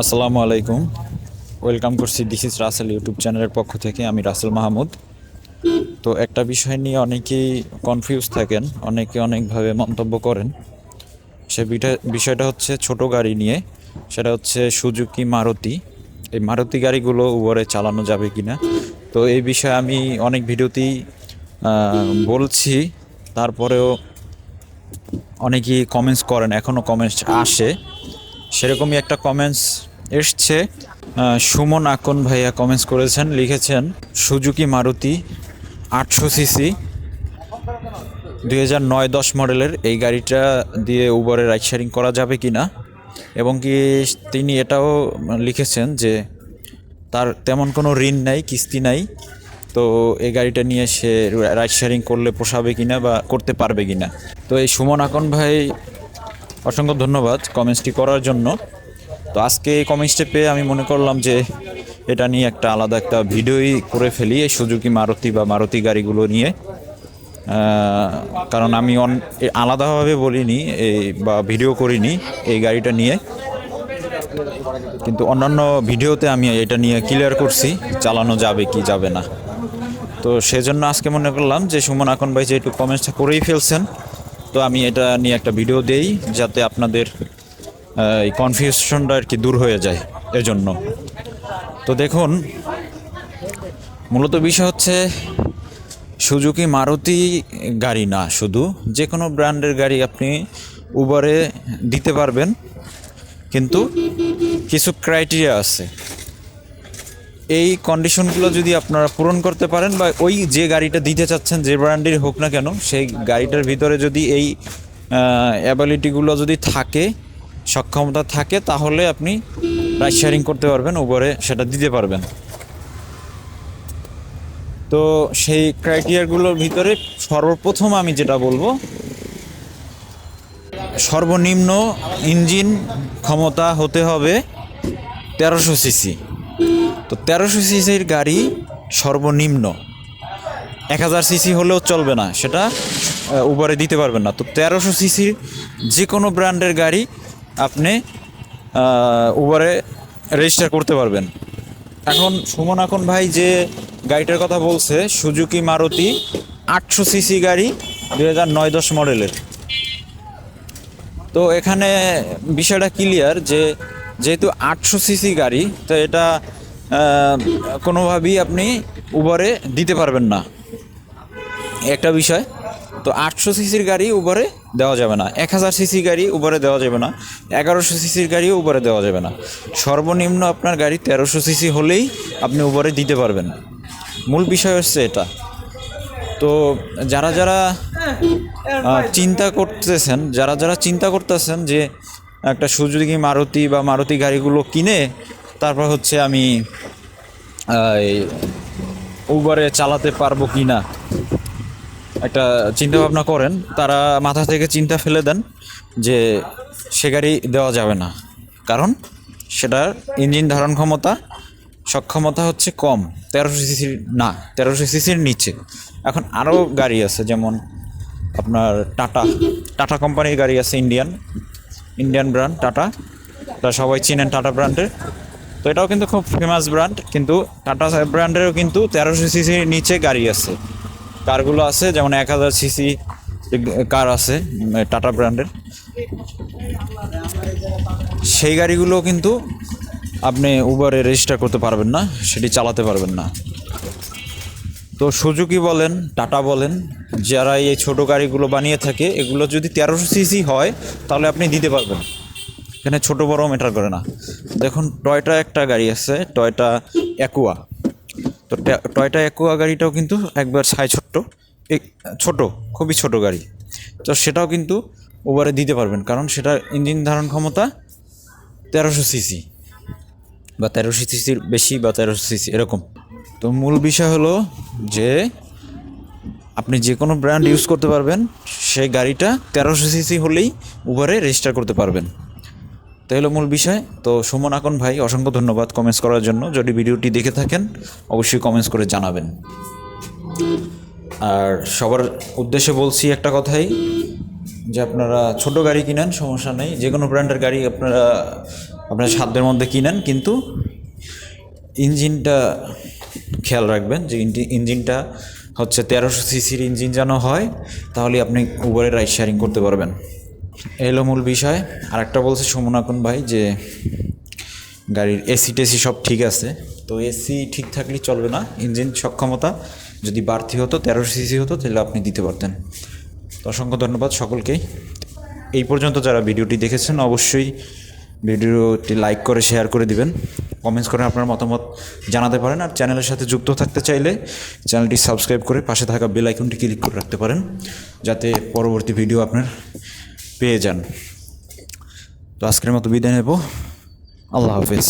আসসালামু আলাইকুম। ওয়েলকাম করছি দিস ইজ রাসেল ইউটিউব চ্যানেলের পক্ষ থেকে, আমি রাসেল মাহমুদ। তো একটা বিষয় নিয়ে অনেকেই কনফিউজ থাকেন, অনেকে অনেকভাবে মন্তব্য করেন। সে বিষয়টা হচ্ছে ছোট গাড়ি নিয়ে, সেটা হচ্ছে সুজুকি মারুতি এই মারুতি গাড়িগুলো উবরে চালানো যাবে কি না তো এই বিষয়ে আমি অনেক ভিডিওতেই বলছি। তারপরেও অনেকেই কমেন্টস করেন এখনও কমেন্টস আসে। সেরকমই একটা কমেন্টস এসছে। সুমন আকন ভাইয়া কমেন্টস করেছেন, লিখেছেন, সুজুকি মারুতি আটশো সিসি দুই হাজার নয় দশ মডেলের এই গাড়িটা দিয়ে উবরে রাইড শেয়ারিং করা যাবে কি না এবং কি তিনি এটাও লিখেছেন যে তার তেমন কোনো ঋণ নাই, কিস্তি নাই, তো এই গাড়িটা নিয়ে সে রাইড শেয়ারিং করলে পোষাবে কি না বা করতে পারবে কি না তো এই সুমন আকন ভাই, অসংখ্য ধন্যবাদ কমেন্টসটি করার জন্য। তো আজকে এই কমেন্টসটি পেয়ে আমি মনে করলাম যে এটা নিয়ে একটা আলাদা একটা ভিডিওই করে ফেলি এই সুজুকি মারুতি বা মারুতি গাড়িগুলো নিয়ে। কারণ আমি অন আলাদাভাবে বলিনি এই বা ভিডিও করিনি এই গাড়িটা নিয়ে। কিন্তু অন্যান্য ভিডিওতে আমি এটা নিয়ে ক্লিয়ার করছি, চালানো যাবে কি যাবে না। তো সেজন্য আজকে মনে করলাম যে সুমন আকন ভাই যেহেতু কমেন্টসটা করেই ফেলছেন, তো আমি এটা নিয়ে একটা ভিডিও দেই, যাতে আপনাদের এই কনফিউশনটা আর কি দূর হয়ে যায় এজন্য। তো দেখুন, মূলত বিষয় হচ্ছে সুজুকি মারুতি গাড়ি না, শুধু যে কোনো ব্র্যান্ডের গাড়ি আপনি উবারে দিতে পারবেন, কিন্তু কিছু ক্রাইটেরিয়া আছে। এই কন্ডিশনগুলো যদি আপনারা পূরণ করতে পারেন বা ওই যে গাড়িটা দিতে চাচ্ছেন, যে ব্র্যান্ডের হোক না কেন, সেই গাড়িটার ভিতরে যদি এই অ্যাবিলিটিগুলো যদি থাকে সক্ষমতা থাকে, তাহলে আপনি রাইড শেয়ারিং করতে পারবেন উবরে সেটা দিতে পারবেন। তো সেই ক্রাইটেরিয়াগুলোর ভিতরে সর্বপ্রথম আমি যেটা বলব, সর্বনিম্ন ইঞ্জিন ক্ষমতা হতে হবে তেরোশো সিসি। তো তেরোশো সিসির গাড়ি সর্বনিম্ন। এক হাজার সিসি হলেও চলবে না, সেটা উবারে দিতে পারবেন না। তো তেরোশো সিসির যে কোনো ব্র্যান্ডের গাড়ি আপনি উবারে রেজিস্টার করতে পারবেন। এখন সুমন এখন ভাই যে গাড়িটার কথা বলছে সুজুকি মারুতি আটশো সিসি গাড়ি, দুই হাজার নয় দশ মডেলের। তো এখানে বিষয়টা ক্লিয়ার যে যেহেতু আটশো সিসি গাড়ি, তো এটা কোনোভাবেই আপনি উবারে দিতে পারবেন না। একটা বিষয় তো আটশো সিসির গাড়ি উবরে দেওয়া যাবে না। এক হাজার সিসি গাড়ি উবরে দেওয়া যাবে না। এগারোশো সিসির গাড়িও উবরে দেওয়া যাবে না। সর্বনিম্ন আপনার গাড়ি তেরোশো সিসি হলেই আপনি উবরে দিতে পারবেন। মূল বিষয় হচ্ছে এটা। তো যারা যারা চিন্তা করতেছেন, যারা যারা চিন্তা করতেছেন যে একটা সুজুকি মারুতি বা মারুতি গাড়িগুলো কিনে, তারপর হচ্ছে আমি উবারে চালাতে পারব কি না একটা চিন্তা ভাবনা করেন, তারা মাথা থেকে চিন্তা ফেলে দেন যে সে গাড়ি দেওয়া যাবে না। কারণ সেটার ইঞ্জিন ধারণ ক্ষমতা, সক্ষমতা হচ্ছে কম, তেরোশো সিসির না, তেরোশো সিসির নিচে। এখন আরও গাড়ি আছে, যেমন আপনার টাটা টাটা কোম্পানির গাড়ি আছে ইন্ডিয়ান ইন্ডিয়ান ব্র্যান্ড টাটা। তা সবাই চিনেন টাটা ব্র্যান্ডের। তো এটাও কিন্তু খুব ফেমাস ব্র্যান্ড, কিন্তু টাটা ব্র্যান্ডেরও কিন্তু তেরোশো সিসির নিচে গাড়ি আছে। কারগুলো আছে, যেমন এক হাজার সিসি কার আছে টাটা ব্র্যান্ডের। সেই গাড়িগুলো কিন্তু আপনি উবারে রেজিস্টার করতে পারবেন না, সেটি চালাতে পারবেন না। তো সুজুকি বলেন টাটা বলেন, যারা এই ছোট গাড়িগুলো বানিয়ে থাকে, এগুলো যদি তেরোশো সিসি হয়, তাহলে আপনি দিতে পারবেন। এখানে ছোট বড় ম্যাটার করে না। দেখুন টয়টা একটা গাড়ি আছে টয়টা অ্যাকুয়া তো টয়টা অ্যাকুয়া গাড়িটাও কিন্তু একবার সাই ছোট্ট। ছোট, খুবই ছোট গাড়ি। তো সেটাও কিন্তু ওভারে দিতে পারবেন, কারণ সেটার ইঞ্জিন ধারণ ক্ষমতা তেরোশো সিসি বা তেরোশো সিসির বেশি বা তেরোশো সিসি এরকম। তো মূল বিষয় হলো যে, আপনি যে কোনো ব্র্যান্ড ইউজ করতে পারবেন, সেই গাড়িটা তেরোশো সিসি হলেই উবারে রেজিস্টার করতে পারবেন। তো হলো মূল বিষয়। তো সুমন আকন ভাই, অসংখ্য ধন্যবাদ কমেন্টস করার জন্য। যদি ভিডিওটি দেখে থাকেন, অবশ্যই কমেন্টস করে জানাবেন। আর সবার উদ্দেশ্যে বলছি একটা কথাই, যে আপনারা ছোট গাড়ি কিনেন, সমস্যা নেই। যে কোনো ব্র্যান্ডের গাড়ি আপনারা, আপনার সাধ্যের মধ্যে কিনেন, কিন্তু ইঞ্জিনটা খেয়াল রাখবেন যে ইঞ্জি- ইঞ্জিনটা হচ্ছে তেরোশো সিসির ইঞ্জিন যেন হয়, তাহলে আপনি উবারে রাইড শেয়ারিং করতে পারবেন। এই হলো মূল বিষয়। আর একটা বলছে সুমনাকুন ভাই যে গাড়ির এসি টেসি সব ঠিক আছে। তো এসি ঠিক থাকলেই চলবে না, ইঞ্জিন সক্ষমতা যদি বাড়তি হতো তেরোশো সিসি হতো, তাহলে আপনি দিতে পারতেন। তো অসংখ্য ধন্যবাদ সকলকেই এই পর্যন্ত যারা ভিডিওটি দেখেছেন, অবশ্যই ভিডিওটি লাইক করে, শেয়ার করে দিবেন। কমেন্টস করে আপনার মতামত জানাতে পারেন আর চ্যানেলের সাথে যুক্ত থাকতে চাইলে চ্যানেলটি সাবস্ক্রাইব করে পাশে থাকা বেল আইকনটি ক্লিক করে রাখতে পারেন। যাতে পরবর্তী ভিডিও আপনার পেয়ে যান। তো আজকের মতো বিদায় নেব। আল্লাহ হাফিজ।